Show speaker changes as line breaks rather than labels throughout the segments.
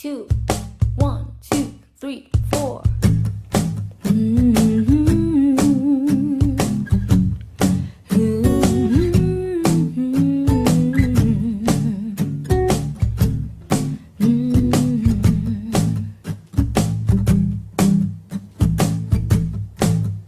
two one two three four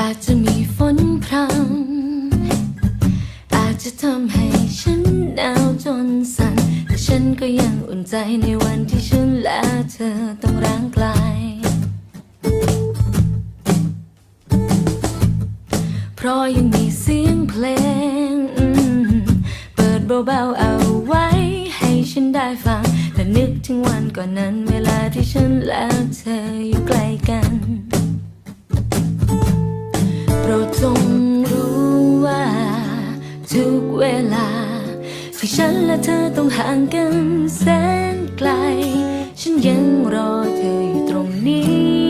อาจจะมีฝนพรำอาจจะทำให้ฉันหนาวจนสั่น ฉันก็ยังอุ่นใจในวันที่ฉันและเธอต้องร้างไกล เพราะยังมีเสียงเพลง เปิดเบาๆเอาไว้ ให้ฉันได้ฟัง และนึกถึงวันก่อนนั้นเวลาที่ฉันและเธออยู่ใกล้กันโปรดจงรู้ว่า ทุกเวลา คือฉันและเธอต้องห่างกันแสนไกล ฉันยังรอเธออยู่ตรงนี้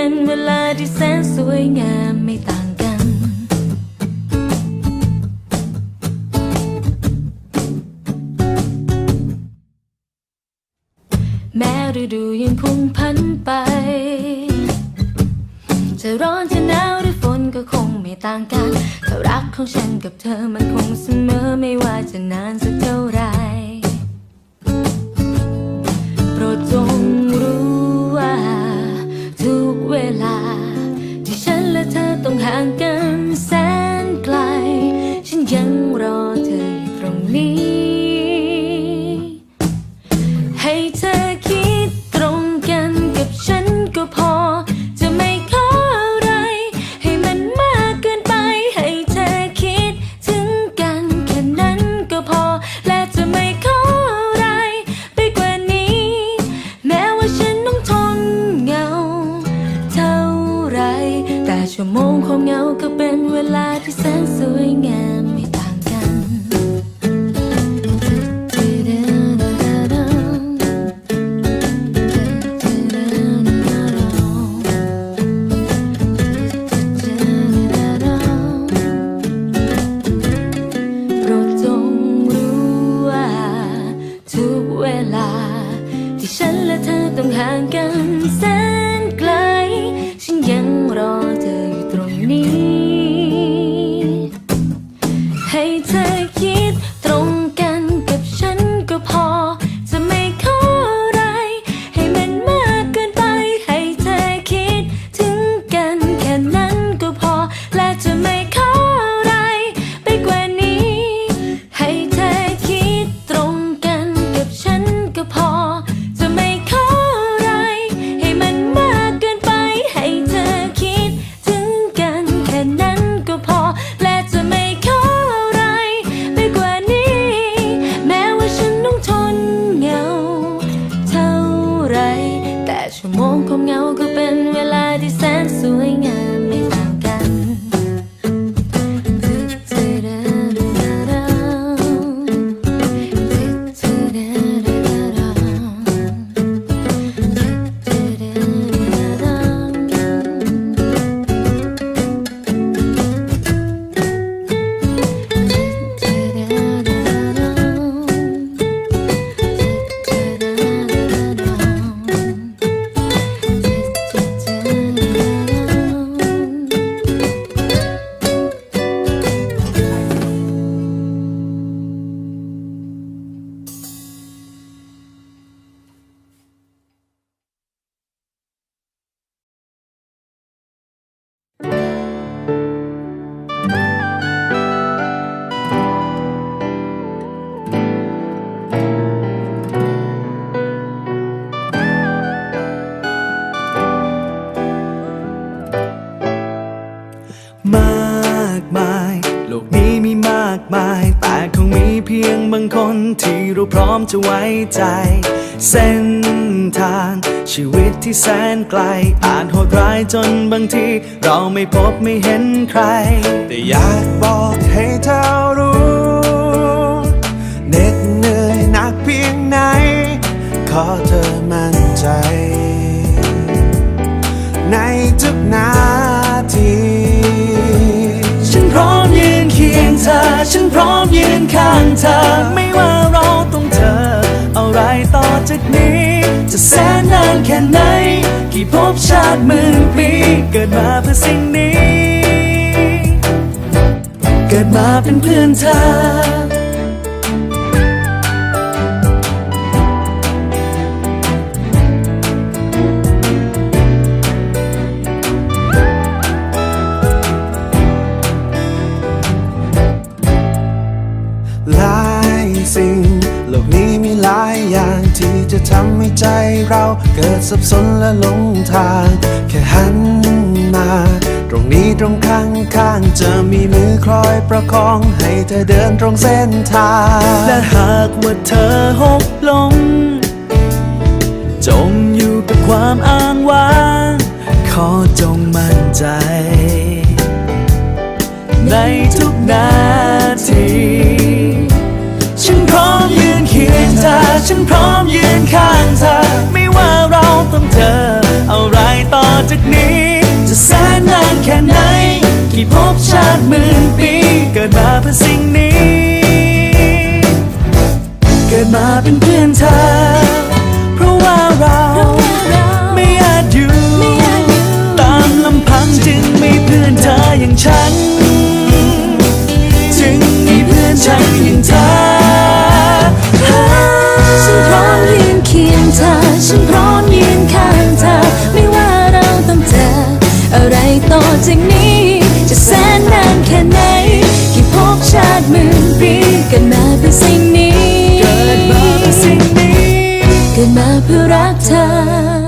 เป็นเวลาที่แสนสวยงามไม่ต่างกัน แม้ฤดูยังคงพันไป จะร้อนจะหนาวหรือฝนก็คงไม่ต่างกันถ้ารักของฉันกับเธอมันคงเสมอไม่ว่าจะนานสักเท่า คนที่เราพร้อมจะไว้
ใจ เส้นทางชีวิตที่แสนไกล อาจโหดร้ายจนบางที เราไม่พบไม่เห็นใคร
แต่อยากบอกให้เธอรู้เหน็ดเหนื่อยหนักเพียงไหน ขอเธอมั่นใจ ในทุกนาที
ธอ ฉันพร้อมยืนข้างเธอ ไม่ว่าเราต้องเจออะไรต่อจากนี้ จะแสนนานแค่ไหน กี่ภพชาติหมื่นปี เกิดมาเพื่อสิ่งนี้ เกิดมาเป็นเพื่อนเธอ
เกิดสับสนและหลงทาง แค่หันมา ตรงนี้ตรงข้างข้างจะมีมือคอยประคองให้เธอเดินตรงเส้นทาง
และหากว่าเธอหกลงจงอยู่กับความอ้างว้าง ขอจงมั่นใจ ในทุกนาทีฉันพร้อมยืนเคียงเธอ ฉันพร้อมยืนข้างเธอาเราต้องเจออะไรต่อจากนี้ จะแสนนานแค่ไหน กี่พบชาติหมื่นปี เกิดมาเพื่อสิ่งนี้ เกิดมาเป็นเพื่อนเธอ เพื่อ
รักเธอ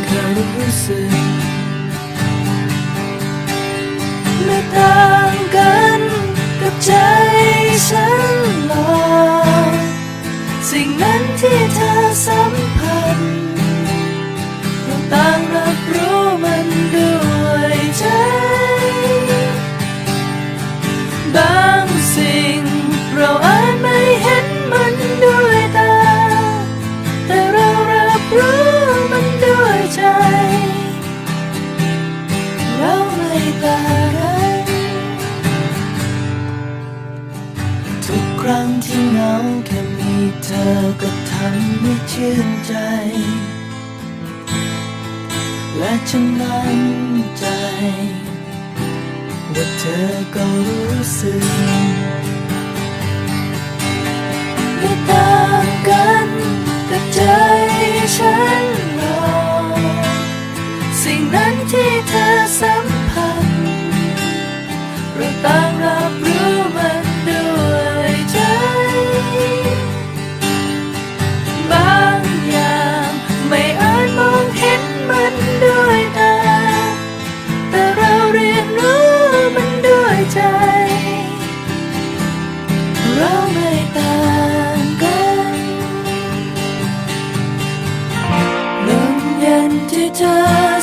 สึก ไม่ต่างกันกับใจฉันหรอกสิ่งนั้นที่เธอสัมผัสเราต่างรับรู้มันด้วยใจ ฉันมั่นใจ ว่าเธอก็รู้สึก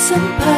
สัมผัส